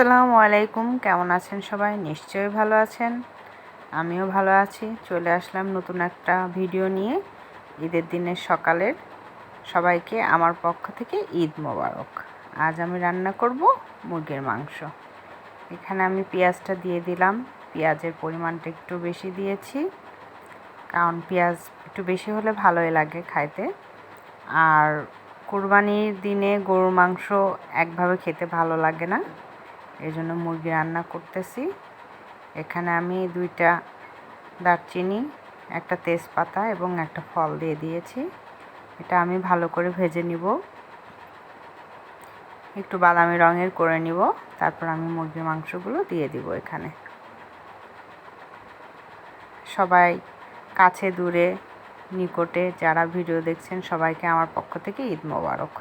আসসালামু আলাইকুম। কেমন আছেন সবাই? নিশ্চয়ই ভালো আছেন। আমিও ভালো আছি। চলে আসলাম নতুন একটা ভিডিও নিয়ে। ঈদের দিনের সকালের সবাইকে আমার পক্ষ থেকে ঈদ মোবারক। আজ আমি রান্না করব মুরগির মাংস। এখানে আমি পেঁয়াজটা দিয়ে দিলাম। পেঁয়াজের পরিমাণটা একটু বেশি দিয়েছি। কারণ পেঁয়াজ একটু বেশি হলে ভালোই লাগে খাইতে। আর কুরবানির দিনে গরুর মাংস একভাবে খেতে ভালো লাগে না। এই জন্য মুরগি রান্না করতেছি। এখানে আমি দুইটা দারচিনি, একটা তেজপাতা এবং একটা ফল দিয়ে দিয়েছি। এটা আমি ভালো করে ভেজে নিব। একটু বাদামি রঙের করে নিব। তারপর আমি মুরগির মাংসগুলো দিয়ে দিব এখানে। সবাই কাছে, দূরে, নিকটে যারা ভিডিও দেখছেন সবাইকে আমার পক্ষ থেকে ঈদ মোবারক।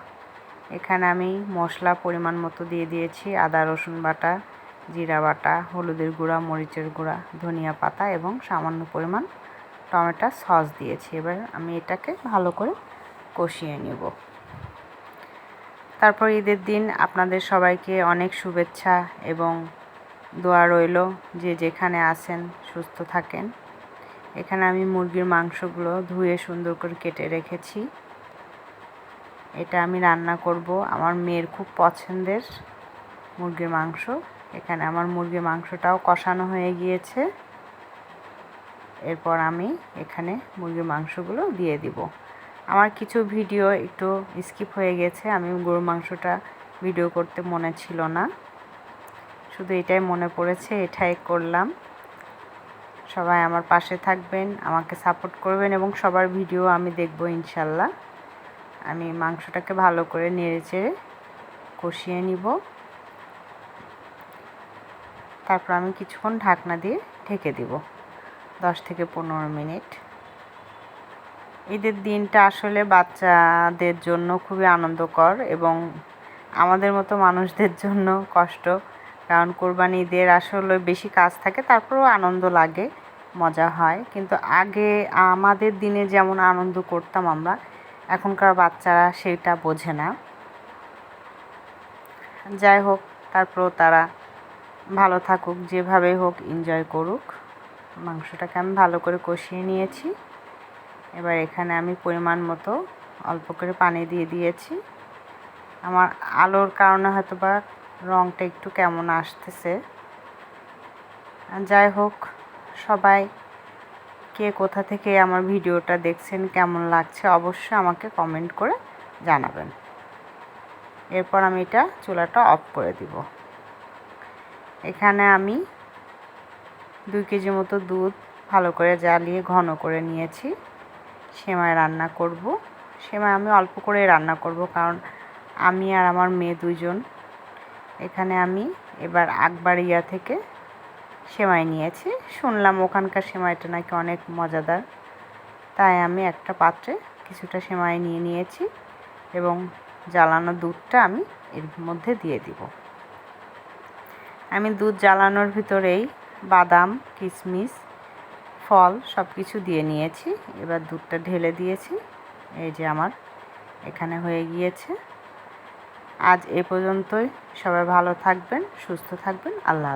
এখানে আমি মশলা পরিমাণ মতো দিয়ে দিয়েছি। আদা, রসুন বাটা, জিরা বাটা, হলুদের গুঁড়া, মরিচের গুঁড়া, ধনিয়া পাতা এবং সামান্য পরিমাণ টমেটো সস দিয়েছি। এবার আমি এটাকে ভালো করে কষিয়ে নিব। তারপর ঈদের দিন আপনাদের সবাইকে অনেক শুভেচ্ছা এবং দোয়া রইল। যে যেখানে আছেন, সুস্থ থাকেন। এখানে আমি মুরগির মাংসগুলো ধুয়ে সুন্দর করে কেটে রেখেছি। এটা আমি রান্না করব। আমার মেয়ের খুব পছন্দের মুরগির মাংস। এখানে আমার মুরগির মাংসটাও কষানো হয়ে গিয়েছে। এরপর আমি এখানে মুরগির মাংসগুলো দিয়ে দিব। আমার কিছু ভিডিও একটু স্কিপ হয়ে গেছে। আমি গরুর মাংসটা ভিডিও করতে মনে ছিল না। শুধু এটাই মনে পড়েছে, এটাই করলাম। সবাই আমার পাশে থাকবেন, আমাকে সাপোর্ট করবেন এবং সবার ভিডিও আমি দেখব ইনশাল্লাহ। আমি মাংসটাকে ভালো করে নেড়ে চেড়ে কষিয়ে নিব। তারপর আমি কিছুক্ষণ ঢাকনা দিয়ে ঢেকে দিব, দশ থেকে পনেরো মিনিট। ঈদের দিনটা আসলে বাচ্চাদের জন্য খুবই আনন্দকর এবং আমাদের মতো মানুষদের জন্য কষ্ট, কারণ কোরবানি ঈদের আসলে বেশি কাজ থাকে, তারপরেও আনন্দ লাগে, মজা হয়। কিন্তু আগে আমাদের দিনে যেমন আনন্দ করতাম আমরা এখনকার বাচ্চারা সেটা বোঝে না। যাই হোক, তারপরও তারা ভালো থাকুক যেভাবে হোক এনজয় করুক। মাংসটাকে আমি ভালো করে কষিয়ে নিয়েছি। এবার এখানে আমি পরিমাণ মতো অল্প করে পানি দিয়ে দিয়েছি। আমার আলোর কারণে হয়তো বা রঙটা একটু কেমন আসতেছে। যাই হোক, সবাই কে কোথা থেকে আমার ভিডিওটা দেখছেন, কেমন লাগছে অবশ্যই আমাকে কমেন্ট করে জানাবেন। এরপর আমি এটা চুলাটা অফ করে দিব। এখানে আমি দুই কেজি মতো দুধ ভালো করে জ্বালিয়ে ঘন করে নিয়েছি। সেমাই রান্না করব। সেমাই আমি অল্প করে রান্না করব কারণ আমি আর আমার মেয়ে দুজন এখানে আমি এবার আকবাড়িয়া থেকে সেমাই নিয়েছি। শুনলাম ওখানকার সেমাইটা নাকি অনেক মজাদার। তাই আমি একটা পাত্রে কিছুটা সেমাই নিয়ে নিয়েছি এবং জ্বালানো দুধটা আমি এর মধ্যে দিয়ে দিব। আমি দুধ জ্বালানোর ভিতরেই বাদাম কিশমিশ ফল সব কিছু দিয়ে নিয়েছি। এবার দুধটা ঢেলে দিয়েছি। এই যে আমার এখানে হয়ে গিয়েছে। আজ এ পর্যন্তই। সবাই ভালো থাকবেন, সুস্থ থাকবেন। আল্লাহ